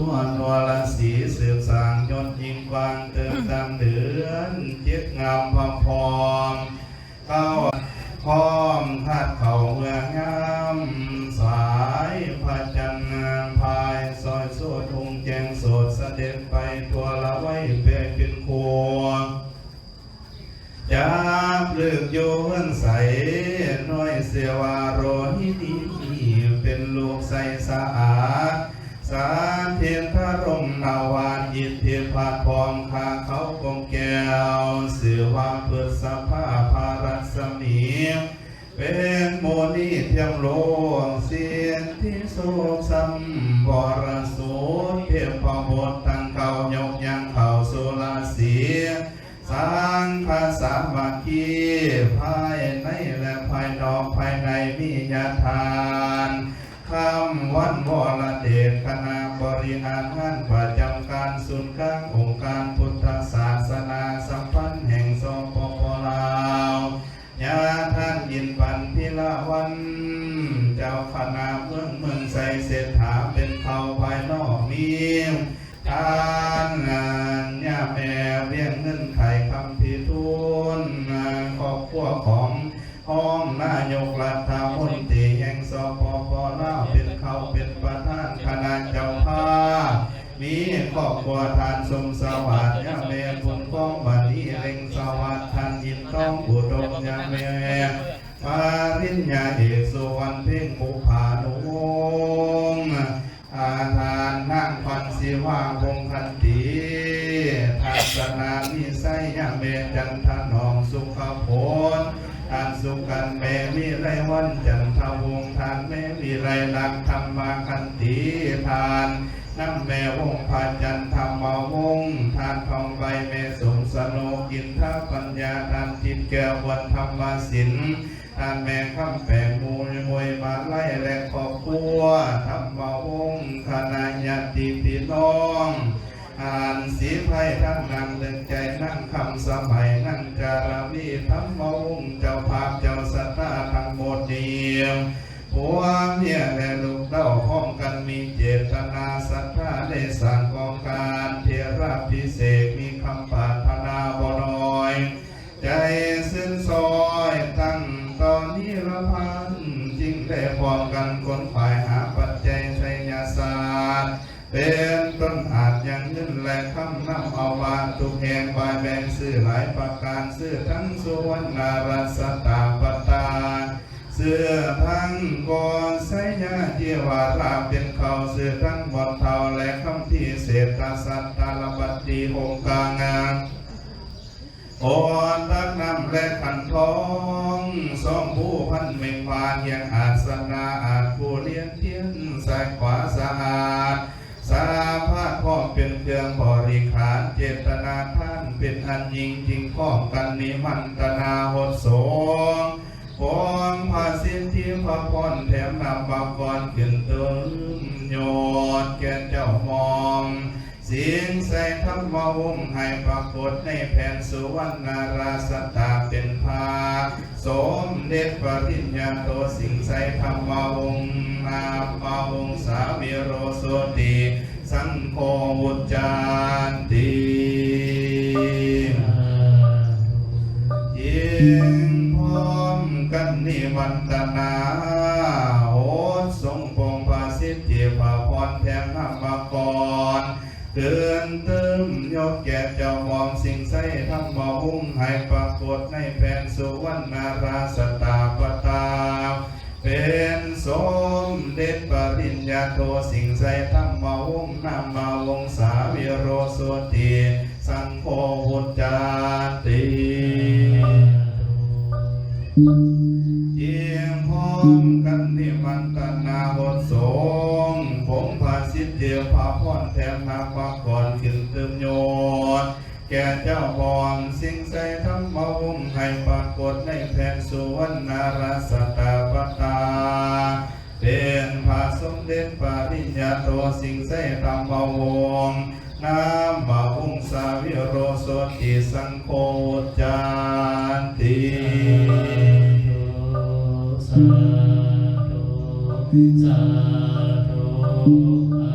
ตัวนัวลสีสืบสางยนต์ยิงวางเติมตามเดือนเจ็ดงามพอมพร้อมเข้าพร้อมคาดเข่าเมืองงามสายพระจันทร์นางพายซอยโซดองแจงสดเสด็จไปตัวละไว้เปเป็นครัวจับเลือกโยนใสน้อยเสวาโรหินีเป็นลูกใสสะอาด สารเทียนทระรมนาวานอิทธิพาพร้อมคาเขากงแก้วเสื่อว่าเพื่อสภาพารัศมีเป็นโมนีเทียมโลงเสียนที่โศกซ้ำบรสูเทียมพอบทตั้งเก่ายกยังเข่าสุลาเสียสังฆาสามัคคีภายในและภายนอกภายในมีญาทา เมืองใสเศรษฐาเป็นเขาภายนอกมีทานงานย่าแม่เลี้ยงเงินไขคำพิทูลครอบครัวของห้องนายกรัฐมนตรีแห่งสปปลาวเป็นเขาเป็นประธานคณะเจ้าภาพมีครอบครัวทานสมสวัสดิ์ย่าแม่บุญก้องบันนี้เร่งสวัสดิ์ทานยินต้องอุดมย่าแม่ปาริญญาเอกสุ นนั่งพันสีว่าวงคันตีทัศนานิไสยเมจันทนองสุขผลทานสุกันเมวิไรวันจันทวงทานเมวิไรลักธรรมาคันตีทานน้ำแม่วงพาจันธรรมวงทานทองใบเมสมสโนกินทปัญญาทานจิตแก้ววันธรรมศิลป์ ทานแม่คำแปงมูลมวยมาไล่และครอบครัวทำมาวงคณะญาติพี่น้องอ่านสีไพรทั้งนั่งเดินใจนั่งคำสมัยนั่งจารวีทำมาวงเจ้าภาพเจ้าสัตตาทั้งหมดเดียวผัวเมียและลูกเต้าพร้อมกันมีเจตนาศรัทธาได้สั่งกองการเทระพิเศษมีคำปารถนา ร้อมกันคนฝ่ายหาปัจจัยไสยศาสตร์เป็นต้นอาจยังเงินแหละคำนำเอาวาทุกแห่งบายแบ่งซื้อหลายประการซื้อทั้งสุวรรณรัสตาปตาเสื้อทั้งกอนไสยาเจียวาลาเป็นเขาเสื้อทั้งบอดเทาและคำที่เศษกษัตริย์ตาลบัดดีหงกางานโอนตักน้ำและขันทองสอง ผู้พันเมงวานยังอาสนาอาจผู้เลี้ยงเทียนสายขวาสะอาดสาพาดพ้อเป็นเครื่องบริขารเจตนาท่านเป็นอันยิงจริงข้องกันนิมันตนาหดสงพองภาสิทธิพระพรแถมนำบางกรขึ้นเติมโยดแก่เจ้ามอง สียงใส่ธรรมวงศ์ให้ปรากฏในแผ่นสุวรรณราสตาเป็นภาสมเด็จปริญญาโตสิงใสธรรมวงศ์นามาวงศาวิโรโสติสังโฆวุจจานติยิงพร้อมกันนิวันตนาโอทรงพงภาสิทธิภาพรแทนธรรมกร เตือนเติมยกแก่เจ้ามองสิ่งใส่ทำมาหุ้งให้ปรากฏในแผ่นสุวรรณราสตาปตา เป็นสมเด็จปริญญาโทสิ่งใส่ทำมาหุ้งนำมาวงศาวิโรสติสังโฆวุจจาติเยี่ยมพร้อมกันที่มันตนาบทส แก่เจ้าบอนสิ่งใส่ทำมวงให้ปรากฏในแผ่นสุวรรณราสตาปตา เป็นพระสมเด็จปริญญาโตสิ่งใส่ทำมวงน้ำมาวุงสาวิโรโสติสังโฆจานติสาธุสาธุ